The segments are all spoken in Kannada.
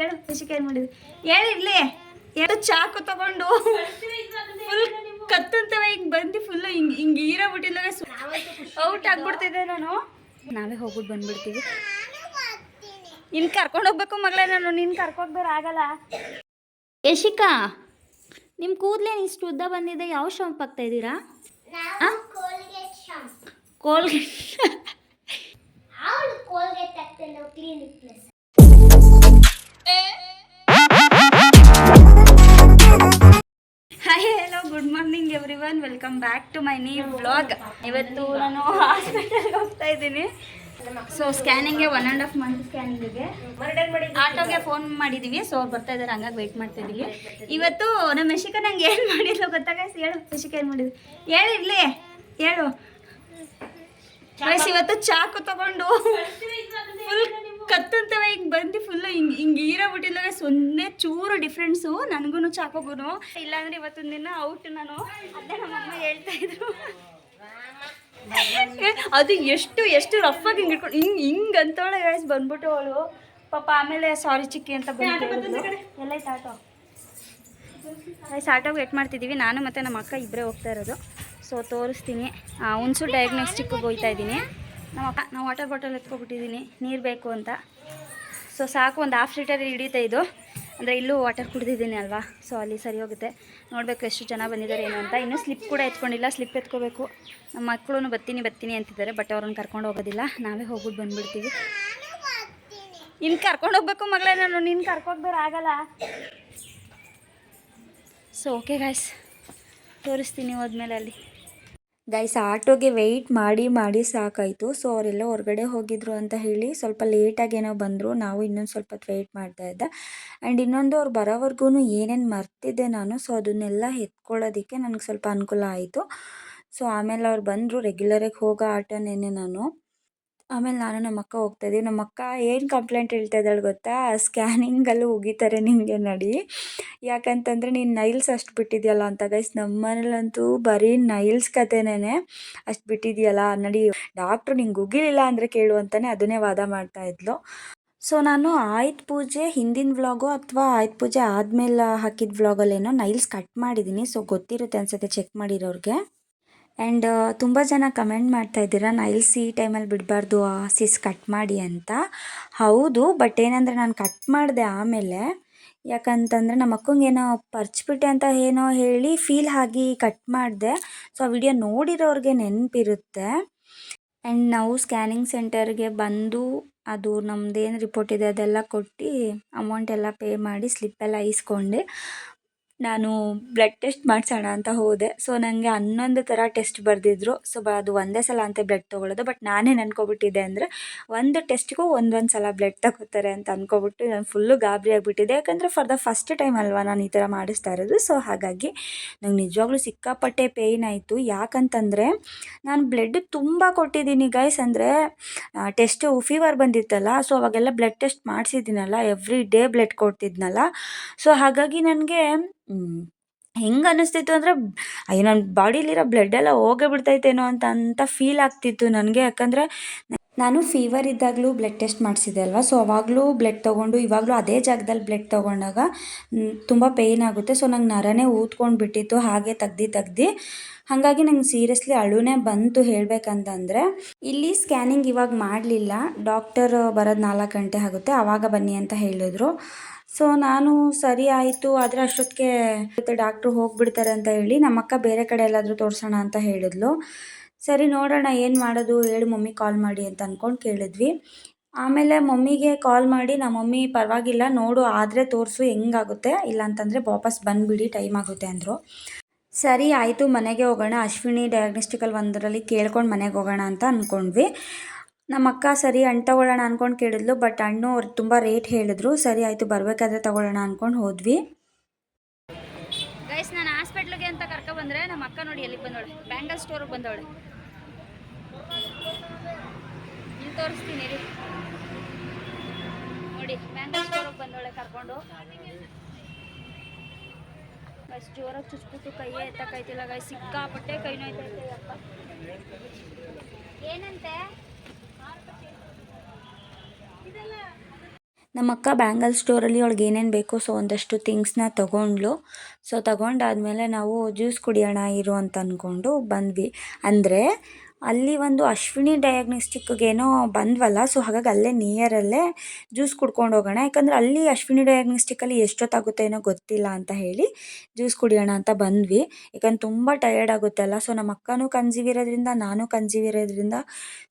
ಹೇಳು ರಿಷಿಕ ಏನು ಮಾಡಿದ್ವಿ ಹೇಳಿ ಇರ್ಲಿ. ಹೇಳು ಚಾಕು ತಗೊಂಡು ಫುಲ್ ಕತ್ತಂತವ ಹಿಂಗೆ ಬಂದು ಫುಲ್ಲು ಹಿಂಗೆ ಹಿಂಗೆ ಈರ ಬಿಟ್ಟಿಲ್ಲ ಔಟ್ ಆಗ್ಬಿಡ್ತಿದ್ದೆ ನಾನು. ನಾವೇ ಹೋಗ್ಬಿಟ್ಟು ಬಂದ್ಬಿಡ್ತೀವಿ. ಇನ್ನು ಕರ್ಕೊಂಡು ಹೋಗ್ಬೇಕು ಮಗಳೇ ನಾನು ನಿನ್ನ ಕರ್ಕೋಗ್ಬೇರೆ ಆಗಲ್ಲ. ಯಶಿಕಾ ನಿಮ್ಮ ಕೂದಲೇನು ಇಷ್ಟು ಉದ್ದ ಬಂದಿದೆ ಯಾವ ಶಾಂಪ್ ಆಗ್ತಾ ಇದ್ದೀರಾ? Colgate Colgate hi hello good morning everyone welcome back to my new blog ಇವತ್ತು ನಾನು ಹಾಸ್ಪಿಟಲ್ಗೆ ಹೋಗ್ತಾ ಇದ್ದೀನಿ. ಸೊ ಸ್ಕ್ಯಾನಿಂಗ್ಗೆ ಒನ್ ಆ್ಯಂಡ್ ಹಾಫ್ ಮಂತ್ ಸ್ಕ್ಯಾನಿಂಗಿಗೆ ಆಟೋಗೆ ಫೋನ್ ಮಾಡಿದ್ದೀವಿ ಸೊ ಅವ್ರು ಬರ್ತಾ ಇದ್ದಾರೆ. ಹಂಗಾಗಿ ವೆಯ್ಟ್ ಮಾಡ್ತಾ ಇದ್ದೀವಿ. ಇವತ್ತು ನಮ್ಮ ಯಶಿಕ ನಂಗೆ ಏನು ಮಾಡಿದ್ಲು ಗೊತ್ತಾಗ ಹೇಳು. ಯಶಿಕ ಏನು ಮಾಡಿದ್ವಿ ಹೇಳಿರ್ಲಿ ಹೇಳು. ಇವತ್ತು ಚಾಕು ತಗೊಂಡು ಫುಲ್ ಕತ್ತಂತವ ಹಿಂಗೆ ಬಂದು ಫುಲ್ ಹಿಂಗೆ ಹಿಂಗೆ ಈರ ಬಿಟ್ಟಿಲ್ಲ ಸೊನ್ನೆ ಚೂರು ಡಿಫ್ರೆನ್ಸು ನನಗೂ ಚಾಕೋಗೂ ಇಲ್ಲಾಂದ್ರೆ ಇವತ್ತಿನ ದಿನ ಔಟ್ ನಾನು. ಅದೇ ನಮ್ಮಮ್ಮ ಹೇಳ್ತಾ ಇದ್ರು. ಅದು ಎಷ್ಟು ಎಷ್ಟು ರಫ್ ಆಗಿ ಹಿಂಗೆ ಇಟ್ಕೊಂಡು ಹಿಂಗೆ ಹಿಂಗೆ ಅಂತವಳೆ ಹೇಳಿ ಬಂದ್ಬಿಟ್ಟು ಅವಳು. ಪಾಪ ಆಮೇಲೆ ಸಾರಿ ಚಿಕ್ಕಿ ಅಂತ ಬಂದು ಎಲ್ಲ ಆಟೋ. ಆಟೋಗೆ ವೇಟ್ ಮಾಡ್ತಿದ್ದೀವಿ ನಾನು ಮತ್ತು ನಮ್ಮ ಅಕ್ಕ ಇಬ್ಬರೇ ಹೋಗ್ತಾ ಇರೋದು. ಸೊ ತೋರಿಸ್ತೀನಿ. ಡಯಾಗ್ನೋಸ್ಟಿಕ್ ಡಯಾಗ್ನೋಸ್ಟಿಕ್ಗೆ ಹೋಗ್ತಾ ಇದ್ದೀನಿ. ನಮ್ಮ ಅಕ್ಕ ನಾವು ವಾಟರ್ ಬಾಟಲ್ ಎತ್ಕೊಬಿಟ್ಟಿದ್ದೀನಿ ನೀರು ಬೇಕು ಅಂತ. ಸೊ ಸಾಕು, ಒಂದು ಹಾಫ್ ಲೀಟರ್ ಹಿಡಿಯುತ್ತೆ ಇದು ಅಂದರೆ ಇಲ್ಲೂ ವಾಟರ್ ಕುಡಿದಿದ್ದೀನಿ ಅಲ್ವಾ? ಸೊ ಅಲ್ಲಿ ಸರಿ ಹೋಗುತ್ತೆ. ನೋಡಬೇಕು ಎಷ್ಟು ಜನ ಬಂದಿದ್ದಾರೆ ಏನು ಅಂತ. ಇನ್ನೂ ಸ್ಲಿಪ್ ಕೂಡ ಎತ್ಕೊಂಡಿಲ್ಲ. ಸ್ಲಿಪ್ ಎತ್ಕೋಬೇಕು. ನಮ್ಮ ಮಕ್ಕಳು ಬತ್ತೀನಿ ಬರ್ತೀನಿ ಅಂತಿದ್ದಾರೆ ಬಟ್ ಅವ್ರನ್ನ ಕರ್ಕೊಂಡು ಹೋಗೋದಿಲ್ಲ. ನಾವೇ ಹೋಗ್ಬಿಟ್ಟು ಬಂದ್ಬಿಡ್ತೀವಿ. ಇನ್ನು ಕರ್ಕೊಂಡು ಹೋಗ್ಬೇಕು ಮಗಳೇ ನಾನು. ನಿನ್ನ ಕರ್ಕೋಗ್ಬೇರೆ ಆಗಲ್ಲ. ಸೊ ಓಕೆ ಗಾಯ್ಸ್ ತೋರಿಸ್ತೀನಿ ಹೋದ್ಮೇಲೆ ಅಲ್ಲಿ. ಗೈಸ್ ಆಟೋಗೆ ವೆಯ್ಟ್ ಮಾಡಿ ಮಾಡಿ ಸಾಕಾಯಿತು. ಸೊ ಅವರೆಲ್ಲ ಹೊರಗಡೆ ಹೋಗಿದ್ರು ಅಂತ ಹೇಳಿ ಸ್ವಲ್ಪ ಲೇಟಾಗಿ ಏನೋ ಬಂದರು. ನಾವು ಇನ್ನೊಂದು ಸ್ವಲ್ಪ ವೆಯ್ಟ್ ಮಾಡ್ತಾ ಇದ್ದೆ. ಆ್ಯಂಡ್ ಇನ್ನೊಂದು ಅವ್ರು ಬರೋವರೆಗೂ ಏನೇನು ಮರ್ತಿದ್ದೆ ನಾನು ಸೊ ಅದನ್ನೆಲ್ಲ ಎತ್ಕೊಳ್ಳೋದಕ್ಕೆ ನನಗೆ ಸ್ವಲ್ಪ ಅನುಕೂಲ ಆಯಿತು. ಸೊ ಆಮೇಲೆ ಅವ್ರು ಬಂದರು ರೆಗ್ಯುಲರಾಗಿ ಹೋಗೋ ಆಟೋನೇನೆ ನಾನು. ಆಮೇಲೆ ನಾನು ನಮ್ಮ ಅಕ್ಕ ಹೋಗ್ತಾ ಇದ್ದೀವಿ ನಮ್ಮ ಅಕ್ಕ ಏನು ಕಂಪ್ಲೇಂಟ್ ಹೇಳ್ತಾ ಇದ್ದಾಳೆ ಗೊತ್ತಾ? ಸ್ಕ್ಯಾನಿಂಗಲ್ಲೂ ಉಗಿತಾರೆ ನಿಮಗೆ ನಡಿ. ಯಾಕಂತಂದರೆ ನೀನು ನೈಲ್ಸ್ ಅಷ್ಟು ಬಿಟ್ಟಿದ್ಯಲ್ಲ ಅಂತ ಗೈಸ್ ನಮ್ಮ ಮನೇಲಂತೂ ಬರೀ ನೈಲ್ಸ್ ಕತೆನೇ ಅಷ್ಟು ಬಿಟ್ಟಿದ್ಯಲ್ಲ ನಡಿ. ಡಾಕ್ಟ್ರು ನಿಂಗೆ ಉಗಿಲಿಲ್ಲ ಅಂದರೆ ಕೇಳು ಅಂತಲೇ ಅದನ್ನೇ ವಾದ ಮಾಡ್ತಾ ಇದ್ಲು. ಸೊ ನಾನು ಆಯುಧ ಪೂಜೆ ಹಿಂದಿನ ವ್ಲಾಗು ಅಥವಾ ಆಯುಧ ಪೂಜೆ ಆದಮೇಲೆ ಹಾಕಿದ ವ್ಲಾಗಲ್ಲೇನೋ ನೈಲ್ಸ್ ಕಟ್ ಮಾಡಿದ್ದೀನಿ ಸೊ ಗೊತ್ತಿರುತ್ತೆ ಅನ್ಸುತ್ತೆ ಚೆಕ್ ಮಾಡಿರೋರಿಗೆ. ಆ್ಯಂಡ್ ತುಂಬ ಜನ ಕಮೆಂಟ್ ಮಾಡ್ತಾ ಇದ್ದೀರಾ ನೈಲ್ಸ್ ಈ ಟೈಮಲ್ಲಿ ಬಿಡಬಾರ್ದು, ಆ ಸಿಸ್ ಕಟ್ ಮಾಡಿ ಅಂತ. ಹೌದು ಬಟ್ ಏನಂದರೆ ನಾನು ಕಟ್ ಮಾಡಿದೆ ಆಮೇಲೆ, ಯಾಕಂತಂದರೆ ನಮ್ಮ ಅಕ್ಕಂಗೆ ಏನೋ ಪರ್ಚ್ಬಿಟ್ಟೆ ಅಂತ ಏನೋ ಹೇಳಿ ಫೀಲ್ ಆಗಿ ಕಟ್ ಮಾಡಿದೆ. ಸೊ ಆ ವಿಡಿಯೋ ನೋಡಿರೋರಿಗೆ ನೆನಪಿರುತ್ತೆ. ಆ್ಯಂಡ್ ನಾವು ಸ್ಕ್ಯಾನಿಂಗ್ ಸೆಂಟರ್ಗೆ ಬಂದು, ಅದು ನಮ್ಮದೇನು ರಿಪೋರ್ಟ್ ಇದೆ ಅದೆಲ್ಲ ಕೊಟ್ಟು ಅಮೌಂಟ್ ಎಲ್ಲ ಪೇ ಮಾಡಿ ಸ್ಲಿಪ್ಪೆಲ್ಲ ಇಸ್ಕೊಂಡೆ ನಾನು ಬ್ಲಡ್ ಟೆಸ್ಟ್ ಮಾಡಿಸೋಣ ಅಂತ ಹೋದೆ. ಸೊ ನನಗೆ ಹನ್ನೊಂದು ಥರ ಟೆಸ್ಟ್ ಬರೆದಿದ್ರು. ಸೊ ಬ ಅದು ಒಂದೇ ಸಲ ಅಂತ ಬ್ಲಡ್ ತೊಗೊಳ್ಳೋದು ಬಟ್ ನಾನೇ ಅನ್ಕೊಬಿಟ್ಟಿದ್ದೆ ಅಂದರೆ, ಒಂದು ಟೆಸ್ಟ್ಗೂ ಒಂದೊಂದು ಸಲ ಬ್ಲಡ್ ತಗೋತಾರೆ ಅಂತ ಅಂದ್ಕೊಬಿಟ್ಟು ನಾನು ಫುಲ್ಲು ಗಾಬರಿ ಆಗಿಬಿಟ್ಟಿದ್ದೆ. ಯಾಕಂದರೆ ಫಾರ್ ದ ಫಸ್ಟ್ ಟೈಮ್ ಅಲ್ವಾ ನಾನು ಈ ಥರ ಮಾಡಿಸ್ತಾ ಇರೋದು. ಸೊ ಹಾಗಾಗಿ ನಂಗೆ ನಿಜವಾಗ್ಲೂ ಸಿಕ್ಕಾಪಟ್ಟೆ ಪೇಯ್ನ್ ಆಯಿತು. ಯಾಕಂತಂದರೆ, ನಾನು ಬ್ಲಡ್ ತುಂಬ ಕೊಟ್ಟಿದ್ದೀನಿ ಗೈಸ್ ಅಂದರೆ ಟೆಸ್ಟು ಫೀವರ್ ಬಂದಿತ್ತಲ್ಲ. ಸೊ ಅವಾಗೆಲ್ಲ ಬ್ಲಡ್ ಟೆಸ್ಟ್ ಮಾಡಿಸಿದ್ದೀನಲ್ಲ. ಎವ್ರಿ ಡೇ ಬ್ಲಡ್ ಕೊಡ್ತಿದ್ನಲ್ಲ. ಸೊ ಹಾಗಾಗಿ ನನಗೆ ಹೆಂಗೆ ಅನ್ನಿಸ್ತಿತ್ತು ಅಂದರೆ, ಅಯ್ಯೋ ನನ್ನ ಬಾಡಿಲಿರೋ ಬ್ಲಡ್ ಎಲ್ಲ ಹೋಗೇ ಬಿಡ್ತೈತೇನೋ ಅಂತ ಅಂತ ಫೀಲ್ ಆಗ್ತಿತ್ತು ನನಗೆ. ಯಾಕಂದರೆ, ನಾನು ಫೀವರ್ ಇದ್ದಾಗಲೂ ಬ್ಲಡ್ ಟೆಸ್ಟ್ ಮಾಡಿಸಿದೆ ಅಲ್ವಾ? ಸೊ ಅವಾಗಲೂ ಬ್ಲಡ್ ತೊಗೊಂಡು, ಇವಾಗಲೂ ಅದೇ ಜಾಗದಲ್ಲಿ ಬ್ಲಡ್ ತೊಗೊಂಡಾಗ ತುಂಬ ಪೇಯ್ನ್ ಆಗುತ್ತೆ. ಸೊ ನಂಗೆ ನರನೇ ಊದ್ಕೊಂಡು ಬಿಟ್ಟಿತ್ತು, ಹಾಗೆ ತೆಗ್ದು ತೆಗ್ದು. ಹಾಗಾಗಿ ನಂಗೆ ಸೀರಿಯಸ್ಲಿ ಅಳುನೇ ಬಂತು ಹೇಳಬೇಕಂತಂದರೆ, ಇಲ್ಲಿ ಸ್ಕ್ಯಾನಿಂಗ್ ಇವಾಗ ಮಾಡಲಿಲ್ಲ. ಡಾಕ್ಟರ್ ಬರೋದು ನಾಲ್ಕು ಗಂಟೆ ಆಗುತ್ತೆ. ಆವಾಗ ಬನ್ನಿ ಅಂತ ಹೇಳಿದ್ರು. ಸೊ ನಾನು ಸರಿ ಆಯಿತು, ಆದರೆ ಅಷ್ಟೊತ್ತಿಗೆ ಡಾಕ್ಟ್ರು ಹೋಗಿಬಿಡ್ತಾರೆ ಅಂತ ಹೇಳಿ ನಮ್ಮಕ್ಕ ಬೇರೆ ಕಡೆ ಎಲ್ಲಾದರೂ ತೋರಿಸೋಣ ಅಂತ ಹೇಳಿದ್ಲು. ಸರಿ, ನೋಡೋಣ ಏನು ಮಾಡೋದು, ಹೇಳಿ ಮಮ್ಮಿ ಕಾಲ್ ಮಾಡಿ ಅಂತ ಅಂದ್ಕೊಂಡು ಕೇಳಿದ್ವಿ. ಆಮೇಲೆ ಮಮ್ಮಿಗೆ ಕಾಲ್ ಮಾಡಿ ನಮ್ಮ ಮಮ್ಮಿ ಪರವಾಗಿಲ್ಲ, ನೋಡು, ಆದರೆ ತೋರಿಸು, ಹೆಂಗಾಗುತ್ತೆ? ಇಲ್ಲ ಅಂತಂದರೆ ವಾಪಸ್ ಬಂದುಬಿಡಿ ಟೈಮ್ ಆಗುತ್ತೆ, ಅಂದರು. ಸರಿ, ಆಯಿತು, ಮನೆಗೆ ಹೋಗೋಣ. ಅಶ್ವಿನಿ ಡಯಾಗ್ನೋಸ್ಟಿಕಲ್ ಒಂದರಲ್ಲಿ ಕೇಳ್ಕೊಂಡು ಮನೆಗೆ ಹೋಗೋಣ ಅಂತ ಅಂದ್ಕೊಂಡ್ವಿ ನಮ್ಮ ಅಕ್ಕ ಸರಿ ಹಣ್ಣು ತೊಗೊಳ್ಳೋಣ ಅಂದ್ಕೊಂಡು ಕೇಳಿದ್ಲು, ಬಟ್ ಹಣ್ಣು ಅವ್ರು ತುಂಬ ರೇಟ್ ಹೇಳಿದ್ರು. ಸರಿ ಆಯಿತು, ಬರಬೇಕಾದ್ರೆ ತೊಗೊಳ್ಳೋಣ ಅಂದ್ಕೊಂಡು ಹೋದ್ವಿ. ಗೈಸ್ ನಾನು ಹಾಸ್ಪಿಟ್ಲಿಗೆ ಅಂತ ಕರ್ಕೊ ಬಂದರೆ ನಮ್ಮ ಅಕ್ಕ ನೋಡಿ ಎಲ್ಲಿಗೆ ಬಂದವಳೆ? ಬ್ಯಾಂಗಲ್ ಸ್ಟೋರಿಗೆ ಬಂದವಳೆ. ಇಲ್ಲಿ ತೋರಿಸ್ತೀನಿ ರೀ ನೋಡಿ ಬ್ಯಾಂಗಲ್ ಸ್ಟೋರಿಗೆ ಬಂದವಳೆ ಕರ್ಕೊಂಡು. ಅಷ್ಟು ಜೋರಾಗಿ ಚುಚ್ಬಿಟ್ಟು ಕೈಯೇ ಎತ್ತಕ್ಕೈತಿಲ್ಲ ಗೈಸ್ ಸಿಕ್ಕಾಪಟ್ಟೆ ಕೈ ಅಪ್ಪ. ಏನಂತೆ? ನಮ್ಮ ಅಕ್ಕ ಬ್ಯಾಂಗಲ್ ಸ್ಟೋರಲ್ಲಿ ಅವಳಿಗೆ ಏನೇನು ಬೇಕೋ ಸೊ ಒಂದಷ್ಟು ಥಿಂಗ್ಸ್ನ ತೊಗೊಂಡ್ಲು ಸೊ ತಗೊಂಡಾದ್ಮೇಲೆ ನಾವು ಜ್ಯೂಸ್ ಕುಡಿಯೋಣ ಇರು ಅಂತ ಅಂದ್ಕೊಂಡು ಬಂದ್ವಿ. ಅಂದರೆ ಅಲ್ಲಿ ಒಂದು ಅಶ್ವಿನಿ ಡಯಾಗ್ನೋಸ್ಟಿಕ್ಗೇನೋ ಬಂದ್ವಲ್ಲ ಸೊ ಹಾಗಾಗಿ ಅಲ್ಲೇ ನಿಯರಲ್ಲೇ ಜ್ಯೂಸ್ ಕುಡ್ಕೊಂಡು ಹೋಗೋಣ. ಯಾಕಂದರೆ ಅಲ್ಲಿ ಅಶ್ವಿನಿ ಡಯಾಗ್ನೋಸ್ಟಿಕಲ್ಲಿ ಎಷ್ಟೊತ್ತಾಗುತ್ತೆ ಏನೋ ಗೊತ್ತಿಲ್ಲ ಅಂತ ಹೇಳಿ ಜ್ಯೂಸ್ ಕುಡಿಯೋಣ ಅಂತ ಬಂದ್ವಿ. ಯಾಕಂದ್ರೆ ತುಂಬ ಟಯರ್ಡ್ ಆಗುತ್ತೆ ಅಲ್ಲ ಸೊ ನಮ್ಮ ಅಕ್ಕನೂ ಕನ್ಸೀವ್ ಇರೋದ್ರಿಂದ, ನಾನು ಕನ್ಸೀವ್ ಇರೋದ್ರಿಂದ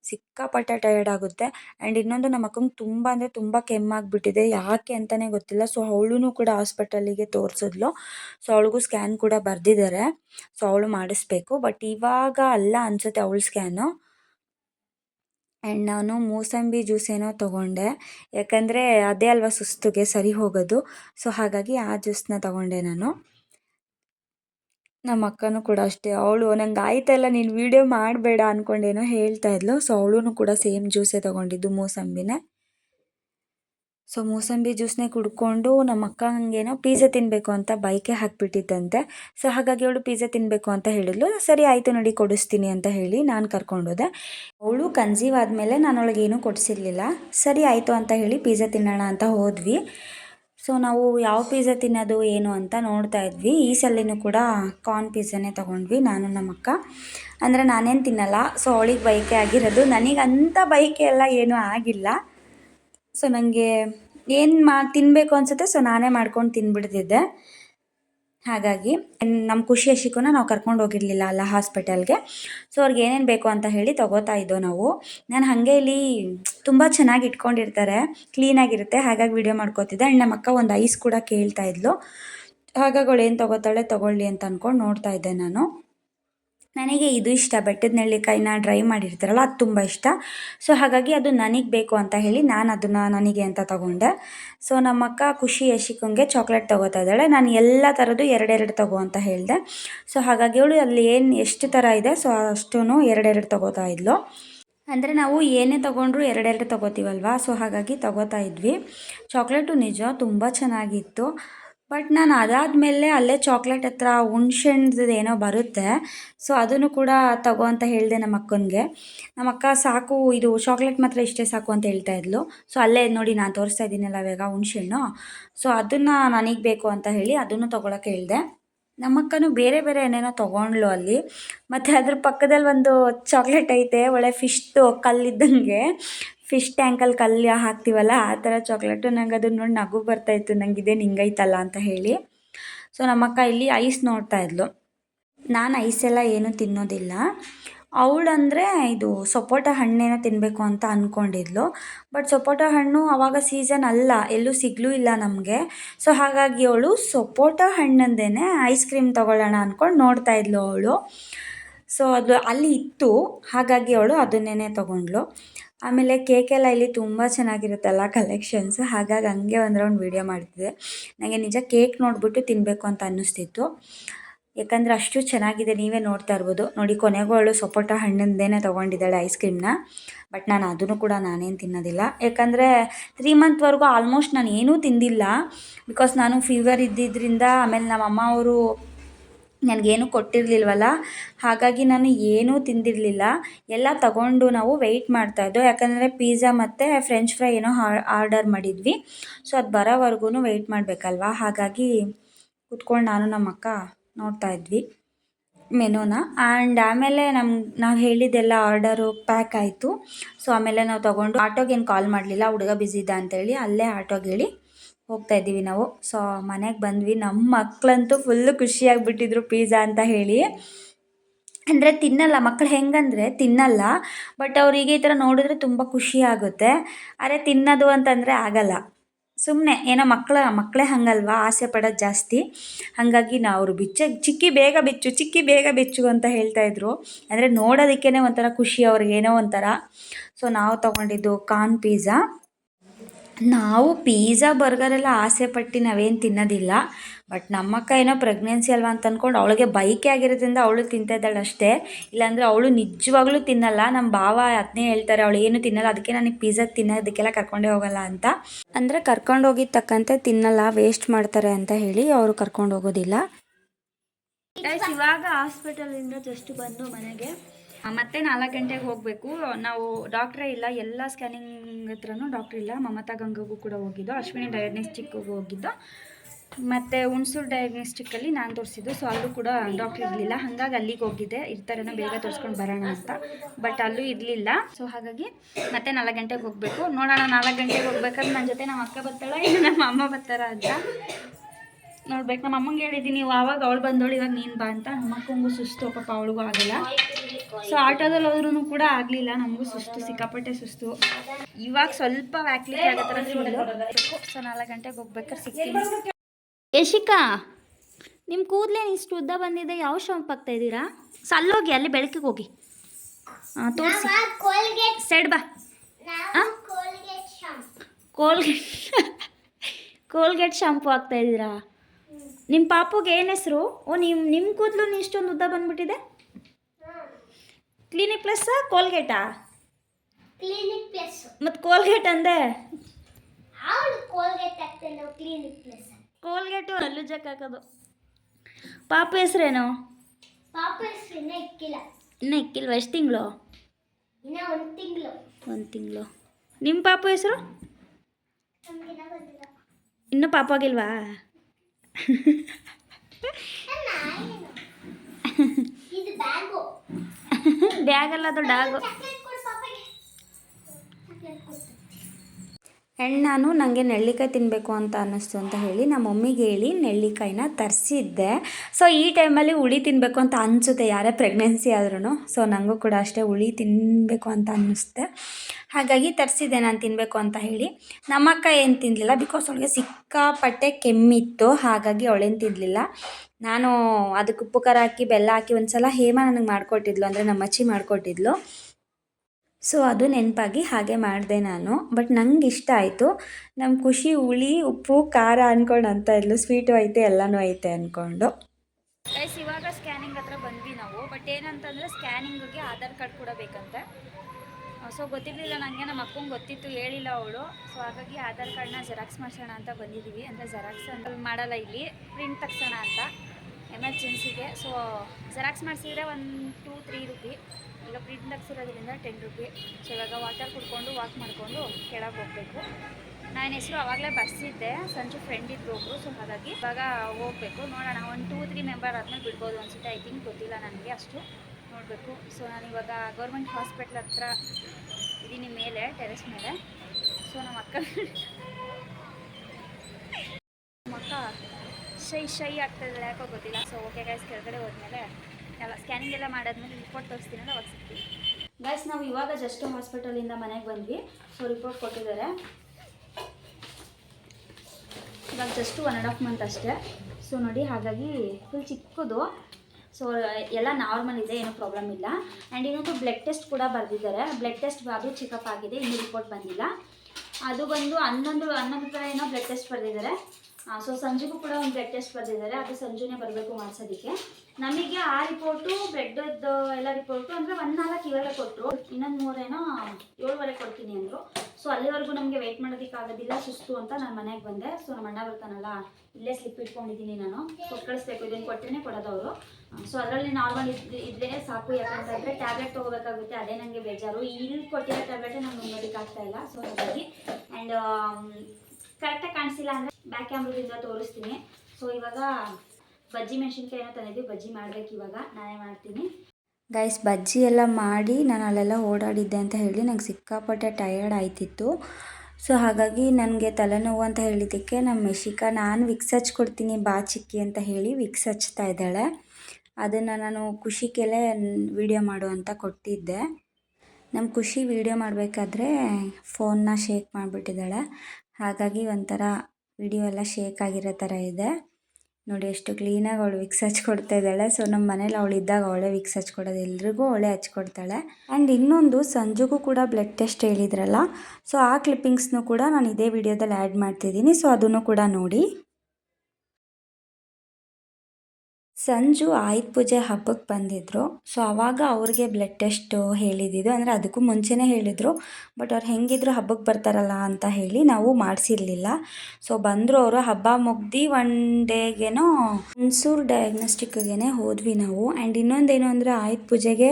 ಸಿಕ್ಕಾಪಟ್ಟೆ ಟಯರ್ಡ್ ಆಗುತ್ತೆ. ಆ್ಯಂಡ್ ಇನ್ನೊಂದು ನಮ್ಮ ಅಕ್ಕಂಗೆ ತುಂಬ ಅಂದರೆ ತುಂಬ ಕೆಮ್ಮಾಗ್ಬಿಟ್ಟಿದೆ ಯಾಕೆ ಅಂತಲೇ ಗೊತ್ತಿಲ್ಲ ಸೊ ಅವಳು ಕೂಡ ಹಾಸ್ಪಿಟಲಿಗೆ ತೋರಿಸಿದ್ಲು. ಸೊ ಅವಳಿಗೂ ಸ್ಕ್ಯಾನ್ ಕೂಡ ಬರೆದಿದ್ದಾರೆ. ಸೊ ಅವಳು ಮಾಡಿಸ್ಬೇಕು ಬಟ್ ಇವಾಗ ಅಲ್ಲ ಅನಿಸುತ್ತೆ ಅವಳು ಸ್ಕ್ಯಾನು ಆ್ಯಂಡ್ ನಾನು ಮೂಸಂಬಿ ಜ್ಯೂಸೇನೋ ಏನೋ ತೊಗೊಂಡೆ. ಯಾಕಂದರೆ ಅದೇ ಅಲ್ವಾ ಸುಸ್ತಿಗೆ ಸರಿ ಹೋಗೋದು. ಸೊ ಹಾಗಾಗಿ ಆ ಜ್ಯೂಸನ್ನ ತೊಗೊಂಡೆ ನಾನು. ನಮ್ಮ ಅಕ್ಕನೂ ಕೂಡ ಅಷ್ಟೇ. ಅವಳು ನಂಗೆ ಆಯ್ತಲ್ಲ, ನೀನು ವೀಡಿಯೋ ಮಾಡಬೇಡ ಅಂದ್ಕೊಂಡೇನೋ ಹೇಳ್ತಾ ಇದ್ಲು. ಸೊ ಅವಳೂ ಕೂಡ ಸೇಮ್ ಜ್ಯೂಸೇ ತೊಗೊಂಡಿದ್ದು, ಮೂಸಂಬಿನೇ. ಸೊ ಮೂಸಂಬಿ ಜ್ಯೂಸ್ನೇ ಕುಡ್ಕೊಂಡು ನಮ್ಮ ಅಕ್ಕ ಹಂಗೇನೋ ಪಿಜ್ಜಾ ತಿನ್ನಬೇಕು ಅಂತ ಬೈಕೆ ಹಾಕಿಬಿಟ್ಟಿದ್ದಂತೆ. ಸೊ ಹಾಗಾಗಿ ಅವಳು ಪಿಜ್ಜಾ ತಿನ್ನಬೇಕು ಅಂತ ಹೇಳಿದ್ಲು. ಸರಿ, ಆಯಿತು ನೋಡಿ, ಕೊಡಿಸ್ತೀನಿ ಅಂತ ಹೇಳಿ ನಾನು ಕರ್ಕೊಂಡೋದೆ. ಅವಳು ಕನ್ಸೀವ್ ಆದಮೇಲೆ ನಾನು ಅವಳಿಗೆ ಏನೂ ಕೊಡಿಸಿರ್ಲಿಲ್ಲ. ಸರಿ, ಆಯಿತು ಅಂತ ಹೇಳಿ ಪಿಜ್ಜಾ ತಿನ್ನೋಣ ಅಂತ ಹೋದ್ವಿ. ಸೊ ನಾವು ಯಾವ ಪಿಜ್ಜಾ ತಿನ್ನೋದು, ಏನು ಅಂತ ನೋಡ್ತಾ ಇದ್ವಿ. ಈ ಸಲಿನೂ ಕೂಡ ಕಾರ್ನ್ ಪಿಜ್ಜಾನೇ ತೊಗೊಂಡ್ವಿ, ನಾನು ನಮ್ಮ ಅಕ್ಕ. ಅಂದರೆ ನಾನೇನು ತಿನ್ನಲ್ಲ. ಸೊ ಅವಳಿಗೆ ಬೈಕೆ ಆಗಿರೋದು. ನನಗೆ ಅಂಥ ಬೈಕೆ ಎಲ್ಲ ಏನೂ ಆಗಿಲ್ಲ. ಸೊ ನನಗೆ ಏನು ಮಾ ತಿನ್ನಬೇಕು ಅನಿಸುತ್ತೆ ಸೊ ನಾನೇ ಮಾಡ್ಕೊಂಡು ತಿಂದ್ಬಿಡ್ತಿದ್ದೆ ಹಾಗಾಗಿ ನಮ್ಮ ಖುಷಿ ಯಶಿಕೂನ ನಾವು ಕರ್ಕೊಂಡು ಹೋಗಿರಲಿಲ್ಲ ಅಲ್ಲ ಹಾಸ್ಪಿಟಲ್ಗೆ. ಸೊ ಅವ್ರಿಗೆ ಏನೇನು ಬೇಕು ಅಂತ ಹೇಳಿ ತೊಗೋತಾ ಇದ್ದೋ ನಾವು. ನಾನು ಹಾಗೆ ಇಲ್ಲಿ ತುಂಬ ಚೆನ್ನಾಗಿ ಇಟ್ಕೊಂಡಿರ್ತಾರೆ ಕ್ಲೀನಾಗಿರುತ್ತೆ ಹಾಗಾಗಿ ವೀಡಿಯೋ ಮಾಡ್ಕೋತಿದ್ದೆ. ಆ್ಯಂಡ್ ನಮ್ಮ ಅಕ್ಕ ಒಂದು ಐಸ್ ಕೂಡ ಕೇಳ್ತಾ ಇದ್ಲು. ಹಾಗಾಗಿ ಅವಳು ಏನು ತೊಗೋತಾಳೆ ತೊಗೊಳ್ಳಿ ಅಂತ ಅಂದ್ಕೊಂಡು ನೋಡ್ತಾ ಇದ್ದೆ ನಾನು. ನನಗೆ ಇದು ಇಷ್ಟ. ಬೆಟ್ಟದ ನೆಲ್ಲಿಕಾಯಿನ ಡ್ರೈ ಮಾಡಿರ್ತಾರಲ್ಲ, ಅದು ತುಂಬ ಇಷ್ಟ. ಸೊ ಹಾಗಾಗಿ ಅದು ನನಗೆ ಬೇಕು ಅಂತ ಹೇಳಿ ನಾನು ಅದನ್ನು ನನಗೆ ಅಂತ ತಗೊಂಡೆ. ಸೊ ನಮ್ಮಕ್ಕ ಖುಷಿ ಯಶಿಕಂಗೆ ಚಾಕ್ಲೇಟ್ ತೊಗೋತಾ ಇದ್ದಾಳೆ. ನಾನು ಎಲ್ಲ ಥರದ್ದು ಎರಡೆರಡು ತಗೋ ಅಂತ ಹೇಳಿದೆ. ಸೊ ಹಾಗಾಗಿ ಅವಳು ಅಲ್ಲಿ ಏನು ಎಷ್ಟು ಥರ ಇದೆ ಸೊ ಅಷ್ಟೂ ಎರಡೆರಡು ತಗೋತಾ ಇದ್ಲು. ಅಂದರೆ ನಾವು ಏನೇ ತೊಗೊಂಡ್ರು ಎರಡೆರಡು ತೊಗೋತೀವಲ್ವಾ? ಸೊ ಹಾಗಾಗಿ ತೊಗೋತಾ ಇದ್ವಿ. ಚಾಕ್ಲೇಟು ನಿಜ ತುಂಬ ಚೆನ್ನಾಗಿತ್ತು. ಬಟ್ ನಾನು ಅದಾದಮೇಲೆ ಅಲ್ಲೇ ಚಾಕ್ಲೇಟ್ ಹತ್ರ ಹುಣ್ಸೆಹಣ್ಣದು ಏನೋ ಬರುತ್ತೆ. ಸೊ ಅದನ್ನು ಕೂಡ ತಗೋ ಅಂತ ಹೇಳಿದೆ ನಮ್ಮ ಅಕ್ಕನಿಗೆ. ನಮ್ಮ ಅಕ್ಕ ಸಾಕು, ಇದು ಚಾಕ್ಲೇಟ್ ಮಾತ್ರ ಇಷ್ಟೇ ಸಾಕು ಅಂತ ಹೇಳ್ತಾ ಇದ್ಲು. ಸೊ ಅಲ್ಲೇ ನೋಡಿ ನಾನು ತೋರಿಸ್ತಾ ಇದ್ದೀನಲ್ಲ ಇವಾಗ ಹುಣ್ಸೆಹಣ್ಣು ಸೊ ಅದನ್ನು ನನಗೆ ಬೇಕು ಅಂತ ಹೇಳಿ ಅದನ್ನು ತೊಗೊಳಕ್ಕೆ ಹೇಳಿದೆ. ನಮ್ಮ ಅಕ್ಕನೂ ಬೇರೆ ಬೇರೆ ಏನೇನೋ ತೊಗೊಂಡ್ಲು ಅಲ್ಲಿ. ಮತ್ತು ಅದ್ರ ಪಕ್ಕದಲ್ಲಿ ಒಂದು ಚಾಕ್ಲೇಟ್ ಐತೆ, ಒಳ್ಳೆ ಫಿಶ್ದು ಕಲ್ಲಿದ್ದಂಗೆ. ಫಿಶ್ ಟ್ಯಾಂಕಲ್ಲಿ ಕಲ್ಲು ಹಾಕ್ತೀವಲ್ಲ, ಆ ಥರ ಚಾಕ್ಲೇಟು ನಂಗೆ ಅದನ್ನ ನೋಡಿ ನಗು ಬರ್ತಾಯಿತ್ತು ನಂಗೆ ಇದೇನು ಹಿಂಗೈತಲ್ಲ ಅಂತ ಹೇಳಿ. ಸೊ, ನಮ್ಮಕ್ಕ ಇಲ್ಲಿ ಐಸ್ ನೋಡ್ತಾ ಇದ್ಲು. ನಾನು ಐಸ್ ಎಲ್ಲ ಏನೂ ತಿನ್ನೋದಿಲ್ಲ. ಅವಳಂದರೆ ಇದು ಸಪೋಟ ಹಣ್ಣೇನೋ ತಿನ್ನಬೇಕು ಅಂತ ಅಂದ್ಕೊಂಡಿದ್ಲು ಬಟ್ ಸಪೋಟ ಹಣ್ಣು ಆವಾಗ ಸೀಸನ್ ಅಲ್ಲ, ಎಲ್ಲೂ ಸಿಗ್ಲೂ ಇಲ್ಲ ನಮಗೆ. ಸೊ, ಹಾಗಾಗಿ ಅವಳು ಸಪೋಟ ಹಣ್ಣಂದೇ ಐಸ್ ಕ್ರೀಮ್ ತೊಗೊಳ್ಳೋಣ ಅಂದ್ಕೊಂಡು ನೋಡ್ತಾ ಇದ್ಲು ಅವಳು. ಸೊ, ಅದು ಅಲ್ಲಿ ಇತ್ತು. ಹಾಗಾಗಿ ಅವಳು ಅದನ್ನೇ ತೊಗೊಂಡ್ಳು. ಆಮೇಲೆ ಕೇಕೆಲ್ಲ ಇಲ್ಲಿ ತುಂಬ ಚೆನ್ನಾಗಿರುತ್ತಲ್ಲ ಕಲೆಕ್ಷನ್ಸ್ ಹಾಗಾಗಿ ಹಂಗೆ ಒಂದು ರೌಂಡ್ ವೀಡಿಯೋ ಮಾಡ್ತಿದ್ದೆ. ನನಗೆ ನಿಜ ಕೇಕ್ ನೋಡಿಬಿಟ್ಟು ತಿನ್ನಬೇಕು ಅಂತ ಅನ್ನಿಸ್ತಿತ್ತು. ಯಾಕಂದರೆ ಅಷ್ಟು ಚೆನ್ನಾಗಿದೆ, ನೀವೇ ನೋಡ್ತಾ ಇರ್ಬೋದು. ನೋಡಿ, ಕೊನೆಗೂ ಅವಳು ಸಪೋಟ ಹಣ್ಣಿಂದೇನೆ ತೊಗೊಂಡಿದ್ದಾಳೆ ಐಸ್ ಕ್ರೀಮ್ನ ಬಟ್ ನಾನು ಅದನ್ನು ಕೂಡ ನಾನೇನು ತಿನ್ನೋದಿಲ್ಲ. ಯಾಕಂದರೆ ತ್ರೀ ಮಂತ್ವರೆಗೂ ಆಲ್ಮೋಸ್ಟ್ ನಾನು ಏನೂ ತಿಂದಿಲ್ಲ. ಬಿಕಾಸ್ ನಾನು ಫೀವರ್ ಇದ್ದಿದ್ದರಿಂದ ಆಮೇಲೆ ನಮ್ಮ ಅಮ್ಮ ಅವರು ನನಗೇನು ಕೊಟ್ಟಿರಲಿಲ್ವಲ್ಲ? ಹಾಗಾಗಿ ನಾನು ಏನೂ ತಿಂದಿರಲಿಲ್ಲ. ಎಲ್ಲ ತಗೊಂಡು ನಾವು ವೆಯ್ಟ್ ಮಾಡ್ತಾಯಿದ್ದೋ ಯಾಕಂದರೆ ಪಿಝಾ ಮತ್ತು ಫ್ರೆಂಚ್ ಫ್ರೈ ಏನೋ ಆರ್ಡರ್ ಮಾಡಿದ್ವಿ. ಸೊ ಅದು ಬರೋವರೆಗೂ ವೆಯ್ಟ್ ಮಾಡಬೇಕಲ್ವಾ? ಹಾಗಾಗಿ ಕುತ್ಕೊಂಡು ನಾನು ನಮ್ಮ ಅಕ್ಕ ನೋಡ್ತಾ ಇದ್ವಿ ಮೆನೂನ. ಆ್ಯಂಡ್ ಆಮೇಲೆ ನಮ್ಮ ನಾವು ಹೇಳಿದ್ದೆಲ್ಲ ಆರ್ಡರು ಪ್ಯಾಕ್ ಆಯಿತು. ಸೊ ಆಮೇಲೆ ನಾವು ತೊಗೊಂಡು ಆಟೋಗೇನು ಕಾಲ್ ಮಾಡಲಿಲ್ಲ. ಹುಡುಗ ಬ್ಯುಸಿ ಇದ್ದ ಅಂತೇಳಿ ಅಲ್ಲೇ ಆಟೋಗೆ ಹೇಳಿ ಹೋಗ್ತಾ ಇದ್ದೀವಿ ನಾವು. ಸೊ ಮನೆಗೆ ಬಂದ್ವಿ. ನಮ್ಮ ಮಕ್ಕಳಂತೂ ಫುಲ್ಲು ಖುಷಿಯಾಗಿಬಿಟ್ಟಿದ್ರು ಪಿಝಾ ಅಂತ ಹೇಳಿ. ಅಂದರೆ ತಿನ್ನಲ್ಲ. ಮಕ್ಳು ಹೆಂಗಂದರೆ ತಿನ್ನಲ್ಲ. ಬಟ್ ಅವರಿಗೆ ಈ ಥರ ನೋಡಿದ್ರೆ ತುಂಬ ಖುಷಿ ಆಗುತ್ತೆ. ಅರೆ, ತಿನ್ನೋದು ಅಂತಂದರೆ ಆಗಲ್ಲ. ಸುಮ್ಮನೆ ಏನೋ ಮಕ್ಕಳ ಮಕ್ಕಳೇ ಹಾಗಲ್ವಾ? ಆಸೆ ಪಡೋದು ಜಾಸ್ತಿ. ಹಾಗಾಗಿ ನಾವು ಅವರು ಬಿಚ್ಚ, ಚಿಕ್ಕಿ ಬೇಗ ಬಿಚ್ಚು, ಚಿಕ್ಕಿ ಬೇಗ ಬಿಚ್ಚು ಅಂತ ಹೇಳ್ತಾಯಿದ್ರು ಅಂದರೆ ನೋಡೋದಕ್ಕೇ ಒಂಥರ ಖುಷಿ ಅವ್ರಿಗೆ. ಏನೋ ಒಂಥರ. ಸೊ ನಾವು ತೊಗೊಂಡಿದ್ದು ಕಾರ್ನ್ ಪಿಝಾ ನಾವು ಪಿಝಾ ಬರ್ಗರೆಲ್ಲ ಆಸೆ ಪಟ್ಟು ನಾವೇನು ತಿನ್ನೋದಿಲ್ಲ. ಬಟ್ ನಮ್ಮಕ್ಕ ಏನೋ ಪ್ರೆಗ್ನೆನ್ಸಿ ಅಲ್ವಾ ಅಂತ ಅಂದ್ಕೊಂಡು ಅವಳಿಗೆ ಬೈಕೆ ಆಗಿರೋದ್ರಿಂದ ಅವಳು ತಿಂತಾಯಿದ್ದಾಳೆ ಅಷ್ಟೇ. ಇಲ್ಲಾಂದರೆ ಅವಳು ನಿಜವಾಗ್ಲೂ ತಿನ್ನಲ್ಲ. ನಮ್ಮ ಭಾವ ಅದನ್ನೇ ಹೇಳ್ತಾರೆ, ಅವಳು ಏನು ತಿನ್ನಲ್ಲ, ಅದಕ್ಕೆ ನನಗೆ ಪಿಝಾ ತಿನ್ನೋದಕ್ಕೆಲ್ಲ ಕರ್ಕೊಂಡೇ ಹೋಗಲ್ಲ ಅಂತ. ಅಂದರೆ ಕರ್ಕೊಂಡು ಹೋಗಿದ ತಕ್ಕಂತೆ ತಿನ್ನಲ್ಲ ವೇಸ್ಟ್ ಮಾಡ್ತಾರೆ ಅಂತ ಹೇಳಿ ಅವರು ಕರ್ಕೊಂಡು ಹೋಗೋದಿಲ್ಲ. ಇವಾಗ ಹಾಸ್ಪಿಟಲಿಂದ ಜಸ್ಟ್ ಬಂದು ಮನೆಗೆ. ಮತ್ತೆ ನಾಲ್ಕು ಗಂಟೆಗೆ ಹೋಗಬೇಕು. ನಾವು ಡಾಕ್ಟ್ರೇ ಇಲ್ಲ, ಎಲ್ಲ ಸ್ಕ್ಯಾನಿಂಗ್ ಹತ್ರನೂ ಡಾಕ್ಟ್ರ್ ಇಲ್ಲ. ಮಮತಾ ಗಂಗಗೂ ಕೂಡ ಹೋಗಿದ್ದು, ಅಶ್ವಿನಿ ಡಯಾಗ್ನೋಸ್ಟಿಕ್ಗೂ ಹೋಗಿದ್ದು. ಮತ್ತು ಹುಣಸೂರು ಡಯಾಗ್ನೋಸ್ಟಿಕ್ಕಲ್ಲಿ ನಾನು ತೋರಿಸಿದ್ದು ಸೊ ಅಲ್ಲೂ ಕೂಡ ಡಾಕ್ಟ್ರ್ ಇರಲಿಲ್ಲ. ಹಾಗಾಗಿ ಅಲ್ಲಿಗೆ ಹೋಗಿದ್ದೆ. ಇರ್ತಾರೇನೋ ಬೇಗ ತೋರಿಸ್ಕೊಂಡು ಬರೋಣ ಅಂತ. ಬಟ್ ಅಲ್ಲೂ ಇರಲಿಲ್ಲ. ಸೊ ಹಾಗಾಗಿ ಮತ್ತೆ ನಾಲ್ಕು ಗಂಟೆಗೆ ಹೋಗಬೇಕು. ನೋಡೋಣ, ನಾಲ್ಕು ಗಂಟೆಗೆ ಹೋಗ್ಬೇಕಾದ್ರೆ ನನ್ನ ಜೊತೆ ನಮ್ಮ ಅಕ್ಕ ಬರ್ತಾಳ ಇಲ್ಲ ನಮ್ಮ ಅಮ್ಮ ಬರ್ತಾರ ಅಂತ. ನೋಡ್ಬೇಕು. ನಮ್ಮ ಅಮ್ಮಂಗೆ ಹೇಳಿದ್ದೀನಿ ಆವಾಗ ಅವಳು ಬಂದೋಳು ಇವಾಗ ನೀನು ಬಾ ಅಂತ. ನಮ್ಮ ಅಕ್ಕಂಗೂ ಸುಸ್ತು, ಪಾಪ ಅವಳಿಗೂ ಆಗಿಲ್ಲ. ಸೊ ಆಟೋದಲ್ಲಿ ಹೋದ್ರೂ ಕೂಡ ಆಗಲಿಲ್ಲ. ನಮಗೂ ಸುಸ್ತು ಸಿಕ್ಕಾಪಟ್ಟೆ ಸುಸ್ತು. ಇವಾಗ ಸ್ವಲ್ಪ ವ್ಯಾಕ್ಲಿಕ್ ಆಗೋ ಥರ ಸೊ ನಾಲ್ಕು ಗಂಟೆಗೆ ಹೋಗ್ಬೇಕಾದ್ರೆ ಸಿಗ್ತೀನಿ. ಯಶಿಕಾ ನಿಮ್ಮ ಕೂದಲೇನು ಇಷ್ಟು ಉದ್ದ ಬಂದಿದೆ. ಯಾವ ಶಾಂಪ್ ಆಗ್ತಾ ಇದ್ದೀರಾ? ಸೊ ಅಲ್ಲೋಗಿ ಅಲ್ಲಿ ಬೆಳಕಿಗೆ ಹೋಗಿ. ಹಾಂ ತೋರಿಸಿ. ಸೈಡ್ ಬಾ. ಹಾಂ Colgate shampoo Colgate Colgate shampoo ಆಗ್ತಾ ಇದ್ದೀರಾ? ನಿಮ್ಮ ಪಾಪುಗೆ ಏನು ಹೆಸರು? ಓ ನಿಮ್ಮ ನಿಮ್ಮ ಕೂದಲು ಇಷ್ಟೊಂದು ಉದ್ದ ಬಂದ್ಬಿಟ್ಟಿದೆ? ಕ್ಲಿನಿಕ್ ಪ್ಲಸ್ ಕೋಲ್ಗೇಟಾ ಕ್ಲಿನಿಕ್ ಪ್ಲಸ್ ಮತ್ತು ಕೋಲ್ಗೇಟ್ ಅಂದೆ? ಅವಳು ಕೋಲ್ಗೇಟ್ ನಾವು ಕ್ಲಿನಿಕ್ ಪ್ಲಸ್ ಕೋಲ್ಗೇಟು ಅಲ್ಲೂ ಜಕ್ ಹಾಕೋದು. ಪಾಪ ಹೆಸ್ರೇನು? ಪಾಪ ಹೆಸರು ಇನ್ನೂ ಇಕ್ಕಿಲ್ಲ. ಇನ್ನೂ ಇಕ್ಕಿಲ್ವ? ಎಷ್ಟು ತಿಂಗಳು? ಇನ್ನ ಒಂದು ತಿಂಗಳು. ಒಂದು ತಿಂಗಳು. ನಿಮ್ಮ ಪಾಪ ಹೆಸರು? ಇನ್ನು ಬಂದಿಲ್ಲ. ಇನ್ನೂ ಪಾಪ ಆಗಿಲ್ವಾ? ಇದು ಬ್ಯಾಗು. ಬ್ಯಾಗ್ ಅಲ್ಲ ಅದು ಡಾಗು. ಆ್ಯಂಡ್ ನಾನು ನನಗೆ ನೆಲ್ಲಿಕಾಯಿ ತಿನ್ನಬೇಕು ಅಂತ ಅನ್ನಿಸ್ತು ಅಂತ ಹೇಳಿ ನಮ್ಮ ಮಮ್ಮಿಗೆ ಹೇಳಿ ನೆಲ್ಲಿಕಾಯಿನ ತರಿಸಿದ್ದೆ. ಸೊ ಈ ಟೈಮಲ್ಲಿ ಹುಳಿ ತಿನ್ನಬೇಕು ಅಂತ ಅನಿಸುತ್ತೆ, ಯಾರೇ ಪ್ರೆಗ್ನೆನ್ಸಿ ಆದ್ರೂ ಸೊ ನನಗೂ ಕೂಡ ಅಷ್ಟೇ ಹುಳಿ ತಿನ್ನಬೇಕು ಅಂತ ಅನ್ನಿಸ್ತೆ. ಹಾಗಾಗಿ ತರಿಸಿದ್ದೆ ನಾನು ತಿನ್ನಬೇಕು ಅಂತ ಹೇಳಿ. ನಮ್ಮಕ್ಕ ಏನು ತಿನ್ನಲಿಲ್ಲ ಬಿಕಾಸ್ ಅವಳಿಗೆ ಸಿಕ್ಕಾಪಟ್ಟೆ ಕೆಮ್ಮಿತ್ತು, ಹಾಗಾಗಿ ಅವಳೇನು ತಿನ್ನಲಿಲ್ಲ ನಾನು ಅದಕ್ಕೆ ಉಪ್ಪು ಖಾರ ಹಾಕಿ, ಬೆಲ್ಲ ಹಾಕಿ ಒಂದು ಸಲ ಹೇಮ ನನಗೆ ಮಾಡಿಕೊಟ್ಟಿದ್ಲು, ಅಂದರೆ ನಮ್ಮ ಅಚ್ಚಿ ಮಾಡಿಕೊಟ್ಟಿದ್ಲು. ಸೊ ಅದು ನೆನಪಾಗಿ ಹಾಗೆ ಮಾಡಿದೆ ನಾನು. ಬಟ್ ನಂಗೆ ಇಷ್ಟ ಆಯಿತು. ನಮ್ಮ ಖುಷಿ, ಹುಳಿ, ಉಪ್ಪು, ಖಾರ ಅಂದ್ಕೊಂಡು ಅಂತ ಇದ್ಲು. ಸ್ವೀಟು ಐತೆ, ಎಲ್ಲನೂ ಐತೆ ಅಂದ್ಕೊಂಡು ಗೈಸ್ ಇವಾಗ ಸ್ಕ್ಯಾನಿಂಗ್ ಹತ್ರ ಬಂದ್ವಿ ನಾವು. ಬಟ್ ಏನಂತಂದರೆ ಸ್ಕ್ಯಾನಿಂಗ್ಗೆ ಆಧಾರ್ ಕಾರ್ಡ್ ಕೂಡ ಬೇಕಂತೆ. ಸೊ ಗೊತ್ತಿರಲಿಲ್ಲ ನನಗೆ ನಮ್ಮ ಅಕ್ಕಂಗೆ ಗೊತ್ತಿತ್ತು, ಹೇಳಿಲ್ಲ ಅವಳು. ಸೊ ಹಾಗಾಗಿ ಆಧಾರ್ ಕಾರ್ಡ್ನ ಜೆರಾಕ್ಸ್ ಮಾಡಿಸೋಣ ಅಂತ ಬಂದಿದ್ದೀವಿ ಅಂದರೆ ಜೆರಾಕ್ಸ್ ಅಂತ ಮಾಡಲ್ಲ ಇಲ್ಲಿ. ಪ್ರಿಂಟ್ ತಗ್ಸೋಣ ಅಂತ. ಎಮರ್ಜೆನ್ಸಿಗೆ. ಸೊ ಜೆರಾಕ್ಸ್ ಮಾಡಿಸಿದ್ರೆ ಒಂದು ಟೂ ತ್ರೀ ರುಪಿ ಈಗ ಪ್ರಿಂಟ್ ತಗ್ಸಿರೋದ್ರಿಂದ ಟೆನ್ ರುಪಿ ಸೊ ಇವಾಗ ವಾಟರ್ ಕುಡ್ಕೊಂಡು ವಾಕ್ ಮಾಡಿಕೊಂಡು ಕೆಳಗೆ ಹೋಗಬೇಕು. ನಾನು ಹೆಸರು ಅವಾಗಲೇ ಬಸ್ಸಿದ್ದೆ ಸಂಜೆ ಫ್ರೆಂಡ್ ಇದ್ರು ಒಬ್ಬರು ಸೊ ಹಾಗಾಗಿ ಇವಾಗ ಹೋಗಬೇಕು. ನೋಡೋಣ, ಒಂದು ಟೂ ತ್ರೀ ಮೆಂಬರ್ ಆದಮೇಲೆ ಬಿಡ್ಬೋದು ಅನ್ಸುತ್ತೆ. ಐ ಥಿಂಕ್ ಗೊತ್ತಿಲ್ಲ ನನಗೆ ಅಷ್ಟು. ನೋಡಬೇಕು. ಸೊ ನಾನು ಇವಾಗ ಗೌರ್ಮೆಂಟ್ ಹಾಸ್ಪಿಟ್ಲ್ ಹತ್ರ ಇದ್ದೀನಿ ಮೇಲೆ ಟೆರೆಸ್ ಮೇಲೆ. ಸೊ ನಮ್ಮ ಅಕ್ಕ ನಮ್ಮ ಅಕ್ಕ ಶೈ ಶೈ ಆಗ್ತದೆ ಯಾಕೋ ಗೊತ್ತಿಲ್ಲ. ಸೊ ಓಕೆ ಗೈಸ್ ಕೆಳಗಡೆ ಹೋದ್ಮೇಲೆ ಎಲ್ಲ ಸ್ಕ್ಯಾನಿಂಗ್ ಎಲ್ಲ ಮಾಡಾದ್ಮೇಲೆ ರಿಪೋರ್ಟ್ ತೋರಿಸ್ತೀನಿ ಅವಾಗ ಸಿಗ್ತೀವಿ ಗೈಸ್ ನಾವು ಇವಾಗ ಜಸ್ಟ್ ಹಾಸ್ಪಿಟಲಿಂದ ಮನೆಗೆ ಬಂದ್ವಿ. ಸೊ ರಿಪೋರ್ಟ್ ಕೊಟ್ಟಿದ್ದಾರೆ. ಇವಾಗ just one and half month ಅಷ್ಟೇ. ಸೊ ನೋಡಿ ಹಾಗಾಗಿ ಫುಲ್ ಚಿಕ್ಕದು. ಸೊ ಎಲ್ಲ ನಾರ್ಮಲ್ ಇದೆ, ಏನೂ ಪ್ರಾಬ್ಲಮ್ ಇಲ್ಲ. ಆ್ಯಂಡ್ ಇನ್ನೊಂದು ಬ್ಲಡ್ ಟೆಸ್ಟ್ ಕೂಡ ಬರೆದಿದ್ದಾರೆ. ಬ್ಲಡ್ ಟೆಸ್ಟ್ ಅದು ಚೆಕಪ್ ಆಗಿದೆ, ಇನ್ನೂ ರಿಪೋರ್ಟ್ ಬಂದಿಲ್ಲ. ಅದು ಬಂದು ಹನ್ನೊಂದು ಹನ್ನೊಂದು ಥರ ಏನೋ ಬ್ಲಡ್ ಟೆಸ್ಟ್ ಬರೆದಿದ್ದಾರೆ ಸೊ ಸಂಜೆಗೂ ಕೂಡ ಒಂದು ಬ್ಲಡ್ ಟೆಸ್ಟ್ ಬರೆದಿದ್ದಾರೆ ಅದು ಸಂಜೆನೇ ಬರಬೇಕು ಮಾಡಿಸೋದಕ್ಕೆ. ನಮಗೆ ಆ ರಿಪೋರ್ಟು ಬ್ಲಡ್ದು ಎಲ್ಲ ರಿಪೋರ್ಟು ಅಂದರೆ ಒಂದು ನಾಲ್ಕು ಇವಾಗ ಕೊಟ್ಟರು ಇನ್ನೊಂದು ಮೂರೇನೋ ಏಳುವರೆ ಕೊಡ್ತೀನಿ ಅಂದರು. ಸೊ ಅಲ್ಲಿವರೆಗೂ ನಮಗೆ ವೆಯ್ಟ್ ಮಾಡೋದಕ್ಕೆ ಆಗೋದಿಲ್ಲ, ಸುಸ್ತು ಅಂತ ನಾನು ಮನೆಗೆ ಬಂದೆ. ಸೊ ನಮ್ಮ ಅಣ್ಣ ಬರ್ತಾನಲ್ಲ, ಇಲ್ಲೇ ಸ್ಲಿಪ್ ಇಟ್ಕೊಂಡಿದ್ದೀನಿ ನಾನು. ಕೊಟ್ಟು ಕಳಿಸ್ಬೇಕು ಇದನ್ನು ಕೊಟ್ಟರೆ ಕೊಡೋದವರು ಸೊ ಅದರಲ್ಲಿ ನಾರ್ಮಲ್ ಇದ್ರೆ ಸಾಕು ಯಾಕಂತಂದರೆ ಟ್ಯಾಬ್ಲೆಟ್ ತಗೋಬೇಕಾಗುತ್ತೆ, ಅದೇ ನನಗೆ ಬೇಜಾರು. ಇಲ್ಲಿ ಕೊಟ್ಟಿರೋ ಟ್ಯಾಬ್ಲೆಟೇ ನಾನು ನೋಡೋದಕ್ಕೆ ಆಗ್ತಾ ಇಲ್ಲ ಸೊ ಹಾಗಾಗಿ. ಆ್ಯಂಡ್ ಕರೆಕ್ಟಾಗಿ ಕಾಣಿಸಿಲ್ಲ ಅಂದರೆ ಬ್ಯಾಕ್ ಕ್ಯಾಮ್ರದಿಂದ ತೋರಿಸ್ತೀನಿ. ಸೊ ಇವಾಗ ಬಜ್ಜಿ ಮೆಣಸಿನ್ಕಾಯಿನ ತಂದಿದ್ವಿ, ಬಜ್ಜಿ ಮಾಡ್ಬೇಕು ಇವಾಗ. ನಾನೇ ಮಾಡ್ತೀನಿ. ಗೈಸ್ ಬಜ್ಜಿ ಎಲ್ಲ ಮಾಡಿ ನಾನು ಅಲ್ಲೆಲ್ಲ ಓಡಾಡಿದ್ದೆ ಅಂತ ಹೇಳಿ ನಂಗೆ ಸಿಕ್ಕಾಪಟ್ಟೆ ಟಯರ್ಡ್ ಆಯ್ತಿತ್ತು. ಸೊ ಹಾಗಾಗಿ ನನಗೆ ತಲೆನೋವು ಅಂತ ಹೇಳಿದ್ದಕ್ಕೆ ನಮ್ಮ ಮೆಷಿಕಾ ನಾನು ವಿಕ್ಸ್ ಹಚ್ಕೊಡ್ತೀನಿ, ಬಾ ಚಿಕ್ಕಿ ಅಂತ ಹೇಳಿ ವಿಕ್ಸ್ ಹಚ್ತಾ ಇದ್ದಾಳೆ. ಅದನ್ನು ನಾನು ಖುಷಿಗೆಲೆ ವಿಡಿಯೋ ಮಾಡು ಅಂತ ಕೊಟ್ಟಿದ್ದೆ. ನಮ್ಮ ಖುಷಿ ವಿಡಿಯೋ ಮಾಡಬೇಕಾದ್ರೆ ಫೋನ್ನ ಶೇಕ್ ಮಾಡಿಬಿಟ್ಟಿದ್ದಾಳೆ. ಹಾಗಾಗಿ ಒಂಥರ ವಿಡಿಯೋ ಎಲ್ಲ ಶೇಕ್ ಆಗಿರೋ ಥರ ಇದೆ. ನೋಡಿ ಎಷ್ಟು ಕ್ಲೀನಾಗಿ ಅವಳು ವಿಕ್ಸ್ ಹಚ್ಕೊಡ್ತಾ ಇದ್ದಾಳೆ. ಸೊ ನಮ್ಮ ಮನೇಲಿ ಅವಳು ಇದ್ದಾಗ ಅವಳೇ ವಿಕ್ಸ್ ಹಚ್ಕೊಡೋದು. ಎಲ್ರಿಗೂ ಅವಳೆ ಹಚ್ಕೊಡ್ತಾಳೆ. ಆ್ಯಂಡ್ ಇನ್ನೊಂದು, ಸಂಜುಗೂ ಕೂಡ ಬ್ಲಡ್ ಟೆಸ್ಟ್ ಹೇಳಿದ್ರಲ್ಲ. ಸೊ ಆ ಕ್ಲಿಪ್ಪಿಂಗ್ಸ್ನು ಕೂಡ ನಾನು ಇದೇ ವಿಡಿಯೋದಲ್ಲಿ ಆ್ಯಡ್ ಮಾಡ್ತಿದ್ದೀನಿ. ಸೊ ಅದನ್ನು ಕೂಡ ನೋಡಿ. ಸಂಜು ಆಯುಧ ಪೂಜೆ ಹಬ್ಬಕ್ಕೆ ಬಂದಿದ್ದರು ಸೊ ಆವಾಗ ಅವ್ರಿಗೆ ಬ್ಲಡ್ ಟೆಸ್ಟ್ ಹೇಳಿದ್ದಿದ್ದು. ಅಂದರೆ ಅದಕ್ಕೂ ಮುಂಚೆನೇ ಹೇಳಿದರು. ಬಟ್ ಅವ್ರು ಹೆಂಗಿದ್ರು ಹಬ್ಬಕ್ಕೆ ಬರ್ತಾರಲ್ಲ ಅಂತ ಹೇಳಿ ನಾವು ಮಾಡಿಸಿರ್ಲಿಲ್ಲ. ಸೊ ಬಂದರು ಅವರು ಹಬ್ಬ ಮುಗ್ದು ಒನ್ ಡೇಗೇನೋ ಮನ್ಸೂರ್ ಡಯಾಗ್ನೋಸ್ಟಿಕ್ಗೆ ಹೋದ್ವಿ ನಾವು. ಆ್ಯಂಡ್ ಇನ್ನೊಂದೇನು ಅಂದರೆ ಆಯುಧ ಪೂಜೆಗೆ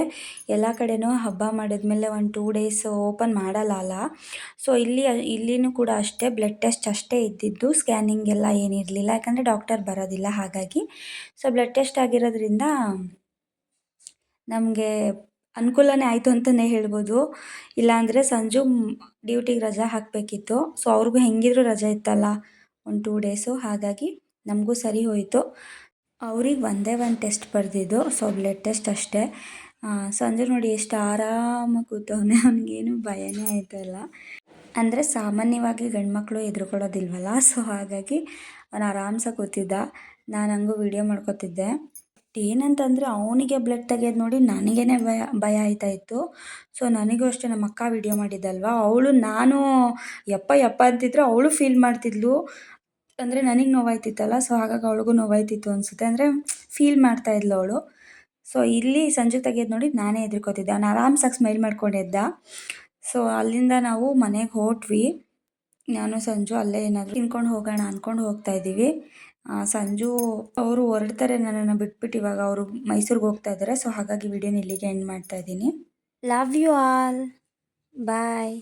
ಎಲ್ಲ ಕಡೆನೂ ಹಬ್ಬ ಮಾಡಿದ್ಮೇಲೆ ಒಂದು ಟೂ ಡೇಸ್ ಓಪನ್ ಮಾಡಲ್ಲ ಅಲ್ಲ ಸೊ ಇಲ್ಲಿ, ಇಲ್ಲಿನೂ ಕೂಡ ಅಷ್ಟೇ ಬ್ಲಡ್ ಟೆಸ್ಟ್ ಅಷ್ಟೇ ಇದ್ದಿದ್ದು. ಸ್ಕ್ಯಾನಿಂಗ್ ಎಲ್ಲ ಏನಿರಲಿಲ್ಲ. ಯಾಕಂದರೆ ಡಾಕ್ಟರ್ ಬರೋದಿಲ್ಲ ಹಾಗಾಗಿ. ಸೊ ಬ್ಲಡ್ ಟೆಸ್ಟ್ ಆಗಿರೋದ್ರಿಂದ ನಮಗೆ ಅನುಕೂಲನೇ ಆಯಿತು ಅಂತಲೇ ಹೇಳ್ಬೋದು. ಇಲ್ಲಾಂದರೆ ಸಂಜು ಡ್ಯೂಟಿಗೆ ರಜಾ ಹಾಕಬೇಕಿತ್ತು. ಸೊ ಅವ್ರಿಗೂ ಹೆಂಗಿದ್ರು ರಜೆ ಇತ್ತಲ್ಲ? ಒಂದು ಟೂ ಡೇಸು ಹಾಗಾಗಿ ನಮಗೂ ಸರಿ ಹೋಯಿತು. ಅವ್ರಿಗೆ ಒಂದೇ ಒಂದು ಟೆಸ್ಟ್ ಬರೆದಿದ್ದು. ಸೊ ಬ್ಲಡ್ ಟೆಸ್ಟ್ ಅಷ್ಟೇ. ಸಂಜೆ ನೋಡಿ ಎಷ್ಟು ಆರಾಮಾಗಿ ಕೂತವನೆ. ಅವನಿಗೇನು ಭಯನೇ ಆಯ್ತಲ್ಲ ಅಂದರೆ ಸಾಮಾನ್ಯವಾಗಿ ಗಂಡು ಮಕ್ಕಳು ಎದುರುಕೊಳ್ಳೋದಿಲ್ವಲ್ಲ? ಸೊ ಹಾಗಾಗಿ ಅವನು ಆರಾಮ್ಸೆ ಕೂತಿದ್ದ. ನಾನು ಹಂಗೂ ವೀಡಿಯೋ ಮಾಡ್ಕೊತಿದ್ದೆ. ಏನಂತಂದರೆ ಅವನಿಗೆ ಬ್ಲಡ್ ತೆಗೆಯೋದು ನೋಡಿ ನನಗೇನೆ ಭಯ ಭಯ ಆಯ್ತಾ ಇತ್ತು. ಸೊ ನನಗೂ ಅಷ್ಟೇ ನಮ್ಮ ಅಕ್ಕ ವೀಡಿಯೋ ಮಾಡಿದ್ದಲ್ವ? ಅವಳು ನಾನು ಯಪ್ಪ ಯಪ್ಪ ಅಂತಿದ್ರು ಅವಳು ಫೀಲ್ ಮಾಡ್ತಿದ್ಲು. ಅಂದರೆ ನನಗೆ ನೋವಾಯ್ತಿತ್ತಲ್ಲ ಸೊ ಹಾಗಾಗಿ ಅವಳಿಗೂ ನೋವಾಯ್ತಿತ್ತು ಅನಿಸುತ್ತೆ. ಅಂದರೆ ಫೀಲ್ ಮಾಡ್ತಾ ಇದ್ಲು ಅವಳು. ಸೊ ಇಲ್ಲಿ ಸಂಜೆ ತೆಗೆಯೋದು ನೋಡಿ ನಾನೇ ಹೆದರ್ಕೋತಿದ್ದೆ. ಅವ್ನು ಆರಾಮ್ಸಾಗಿ ಸ್ಮೈಲ್ ಮಾಡ್ಕೊಂಡಿದ್ದ. ಸೊ ಅಲ್ಲಿಂದ ನಾವು ಮನೆಗೆ ಹೋಟ್ವಿ. ನಾನು, ಸಂಜು ಅಲ್ಲೇ ಏನಾದರೂ ತಿನ್ಕೊಂಡು ಹೋಗೋಣ ಅಂದ್ಕೊಂಡು ಹೋಗ್ತಾ ಇದ್ದೀವಿ. ಸಂಜು ಅವರು ಹೊರಡ್ತಾರೆ ನನ್ನನ್ನು ಬಿಟ್ಬಿಟ್ಟು ಇವಾಗ ಅವರು ಮೈಸೂರಿಗೆ ಹೋಗ್ತಾ ಇದ್ದಾರೆ. ಸೊ ಹಾಗಾಗಿ ವಿಡಿಯೋನ ಇಲ್ಲಿಗೆ ಎಂಡ್ ಮಾಡ್ತಾ ಇದ್ದೀನಿ. Love you all bye